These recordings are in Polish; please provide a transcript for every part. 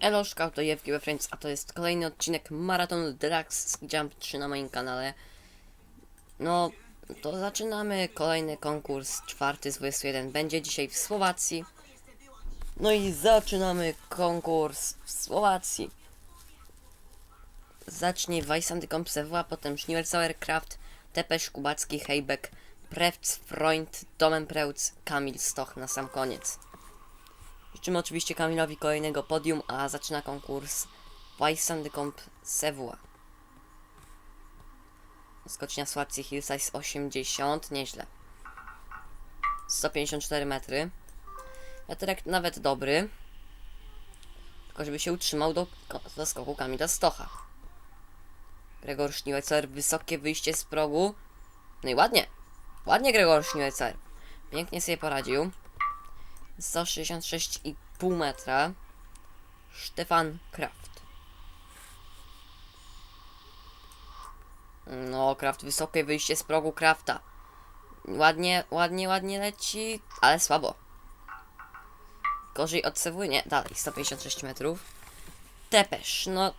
Eloszka, to JFGB Friends, a to jest kolejny odcinek Maratonu Deluxe Jump 3 na moim kanale. No, to zaczynamy kolejny konkurs, czwarty z 21, będzie dzisiaj w Słowacji. No i zaczynamy konkurs w Słowacji. Zacznie Weissandy Kompsewa, potem Schneewersauer Kraft, Tepesz Kubacki, Hejbek, Prewc, Freund, Domen Preutz, Kamil Stoch na sam koniec. Życzymy oczywiście Kamilowi kolejnego podium, a zaczyna konkurs Weissandykomp Sewła. Skocznia Słacji Hill Size 80, nieźle. 154 metry. Wiaterek nawet dobry. Tylko żeby się utrzymał do, do skoku Kamila Stocha. Gregor Szniwecer, wysokie wyjście z progu. No i ładnie. Ładnie Gregor Szniwecer. Pięknie sobie poradził. 166,5 metra. Stefan Kraft. No, Kraft, wysokie wyjście z progu Krafta. Ładnie, ładnie, ładnie leci, ale słabo. Gorzej od Sewły, nie, dalej, 156 metrów. Tepesz, no,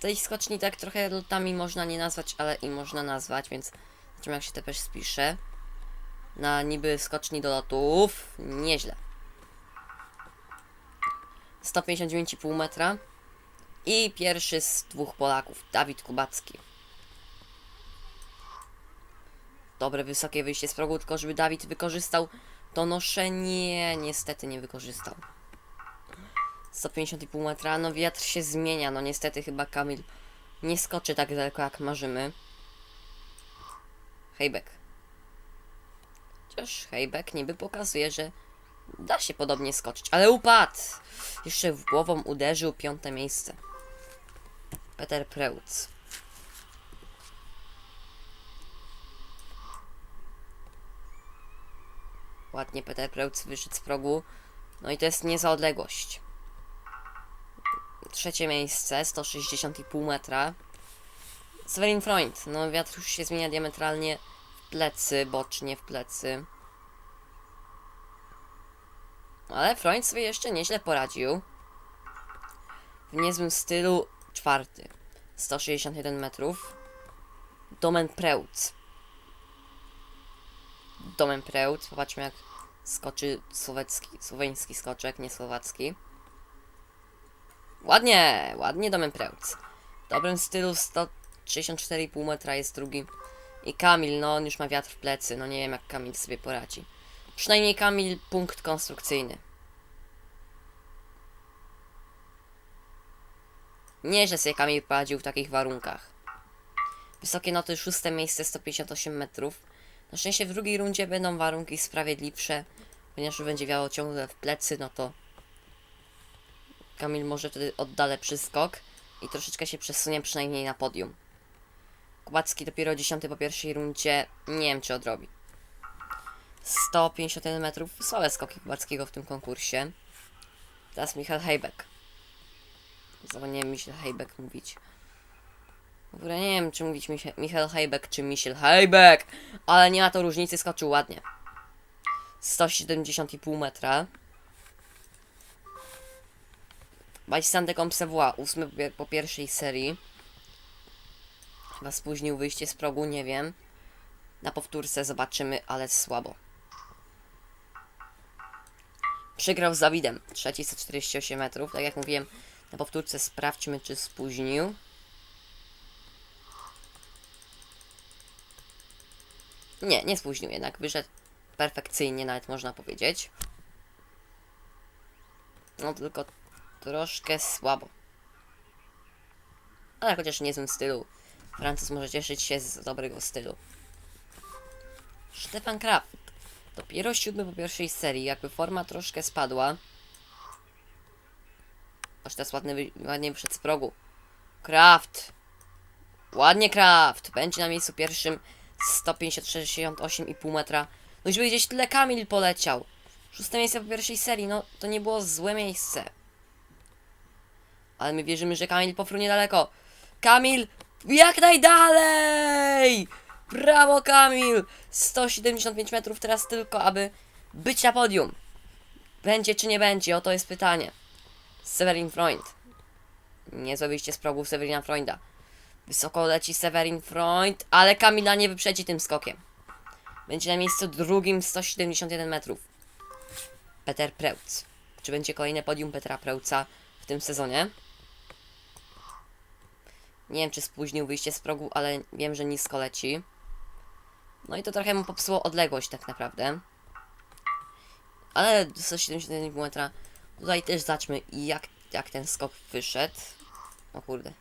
tej skoczni tak trochę lotami można nie nazwać, ale i można nazwać, więc zobaczymy jak się Tepesz spisze. Na niby skoczni do lotów, nieźle. 159,5 metra. I pierwszy z dwóch Polaków, Dawid Kubacki. Dobre, wysokie wyjście z progu, tylko żeby Dawid wykorzystał to noszenie. Niestety nie wykorzystał. 150,5 metra, no wiatr się zmienia, no niestety chyba Kamil nie skoczy tak daleko jak marzymy. Hejbek. Chociaż Hejbek niby pokazuje, że da się podobnie skoczyć, ale upadł! Jeszcze w głową uderzył piąte miejsce. Peter Preutz. Ładnie Peter Preutz wyszedł z progu. No i to jest nie za odległość. Trzecie miejsce, 160,5 metra. Severin Freund. No wiatr już się zmienia diametralnie w plecy, bocznie w plecy. Ale Freund sobie jeszcze nieźle poradził. W niezłym stylu czwarty. 161 metrów. Domen Preutz. Domen Preutz. Popatrzmy jak skoczy słowacki, słoweński skoczek, nie słowacki. Ładnie, ładnie Domen Preutz. W dobrym stylu 164,5 metra jest drugi. I Kamil, no on już ma wiatr w plecy. No nie wiem jak Kamil sobie poradzi. Przynajmniej Kamil punkt konstrukcyjny. Nieźle sobie Kamil poradził w takich warunkach. Wysokie noty, szóste miejsce, 158 metrów. Na szczęście w drugiej rundzie będą warunki sprawiedliwsze, ponieważ już będzie wiało ciągle w plecy, no to Kamil może wtedy odda lepszy skok i troszeczkę się przesunie przynajmniej na podium. Kubacki dopiero 10 po pierwszej rundzie, nie wiem czy odrobi. 151 metrów, słabe skoki Kubackiego w tym konkursie. Teraz Michał Hejbek. Zapomniałem Michel Hejbek mówić. W ogóle nie wiem, czy mówić Michel, Hejbek, czy Michel Hejbek, ale nie ma to różnicy, skoczył ładnie. 170,5 metra. Bajsandek Omsewła, ósmy po pier- po pierwszej serii. Chyba spóźnił wyjście z progu, nie wiem. Na powtórce zobaczymy, ale słabo. Przegrał z Dawidem. Trzeci 148 metrów. Tak jak mówiłem, na powtórce sprawdźmy, czy spóźnił. Nie, nie spóźnił jednak. Wyszedł perfekcyjnie, nawet można powiedzieć. No tylko troszkę słabo. Ale chociaż w niezłym stylu. Francuz może cieszyć się z dobrego stylu. Stefan Kraft. Dopiero siódmy po pierwszej serii, jakby forma troszkę spadła. Aż teraz ładny, wy- ładnie wyszedł z progu. Kraft! Ładnie Kraft! Będzie na miejscu pierwszym 150-68,5 metra. No już by gdzieś tyle Kamil poleciał. Szóste miejsce po pierwszej serii, no to nie było złe miejsce. Ale my wierzymy, że Kamil pofrunie daleko. Kamil! Jak najdalej! Brawo Kamil! 175 metrów teraz tylko, aby być na podium. Będzie czy nie będzie? Oto jest pytanie. Severin Freund. Nie zrobiliście z progu Severina Freunda. Wysoko leci Severin Freund, ale Kamila nie wyprzedzi tym skokiem. Będzie na miejscu drugim 171 metrów. Peter Preutz. Czy będzie kolejne podium Petra Preutza w tym sezonie? Nie wiem, czy spóźnił wyjście z progu, ale wiem, że nisko leci. No i to trochę mu popsuło odległość tak naprawdę. Ale 171 metra. Tutaj też zobaczmy jak, jak ten skok wyszedł. O kurde.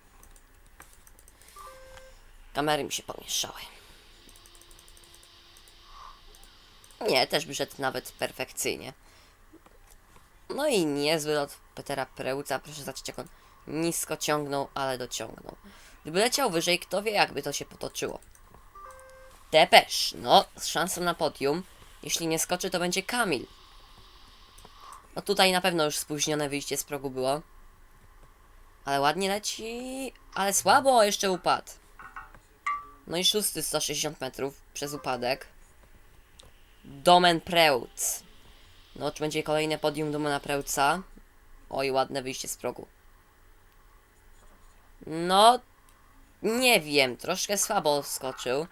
Kamery mi się pomieszały. Nie, też wyszedł nawet perfekcyjnie. No i niezły lot Petera Preuca. Proszę zobaczyć, jak on nisko ciągnął, ale dociągnął. Gdyby leciał wyżej, kto wie, jakby to się potoczyło. Depesz, no, z szansą na podium. Jeśli nie skoczy, to będzie Kamil. No tutaj na pewno już spóźnione wyjście z progu było. Ale ładnie leci, ale słabo jeszcze upadł. No i szósty 160 metrów przez upadek. Domen Preutz. No, czy będzie kolejne podium Domena Preutza? Oj, ładne wyjście z progu. No, nie wiem, troszkę słabo skoczył.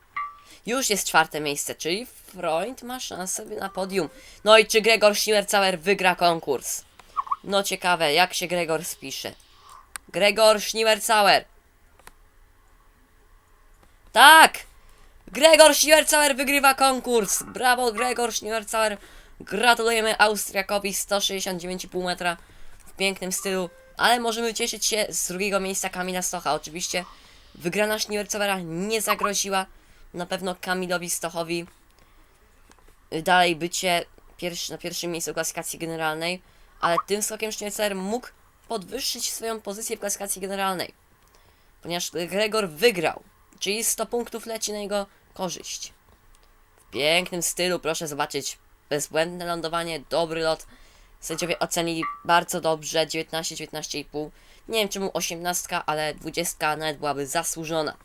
Już jest czwarte miejsce, czyli Freund ma szansę na podium. No i czy Gregor Schnierzauer wygra konkurs? No ciekawe, jak się Gregor spisze. Gregor Schnierzauer. Tak! Gregor Schnierzauer wygrywa konkurs. Brawo Gregor Schnierzauer. Gratulujemy Austriakowi 169,5 metra w pięknym stylu. Ale możemy cieszyć się z drugiego miejsca Kamila Stocha. Oczywiście wygrana Schnierzauera nie zagroziła na pewno Kamilowi Stochowi y, dalej bycie pierwszy, na pierwszym miejscu klasyfikacji generalnej, ale tym skokiem Schniecer mógł podwyższyć swoją pozycję w klasyfikacji generalnej, ponieważ Gregor wygrał, czyli 100 punktów leci na jego korzyść. W pięknym stylu, proszę zobaczyć, bezbłędne lądowanie, dobry lot. Sędziowie ocenili bardzo dobrze, 19, 19,5. Nie wiem czemu 18, ale 20 nawet byłaby zasłużona.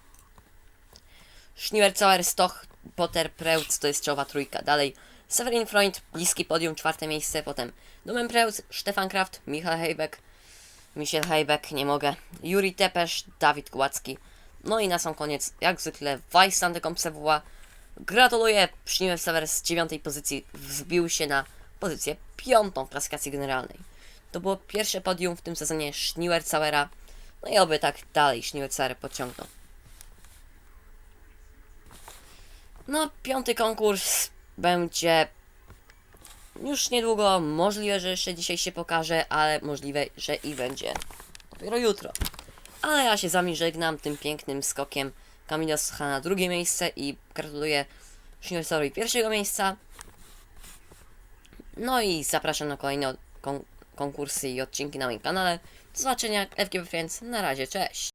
Schnierzauer, Stoch, Potter, Preutz to jest czołowa trójka. Dalej Severin Freund, bliski podium, czwarte miejsce. Potem Numen Preutz, Stefan Kraft, Michał Hejbek, Michel Hejbek, nie mogę, Juri Tepesz, Dawid Gładzki. No i na sam koniec, jak zwykle, Weissland Kompsewła. Gratuluję, Schnierzauer z dziewiątej pozycji wzbił się na pozycję piątą w klasyfikacji generalnej. To było pierwsze podium w tym sezonie Schnierzauera. No i oby tak dalej Schnierzauer pociągnął. No, piąty konkurs będzie już niedługo. Możliwe, że jeszcze dzisiaj się pokaże, ale możliwe, że i będzie dopiero jutro. Ale ja się z wami żegnam tym pięknym skokiem Kamila Socha na drugie miejsce i gratuluję Schnierzauerowi pierwszego miejsca. No i zapraszam na kolejne kon- konkursy i odcinki na moim kanale. Do zobaczenia, FGB Friends. Na razie, cześć!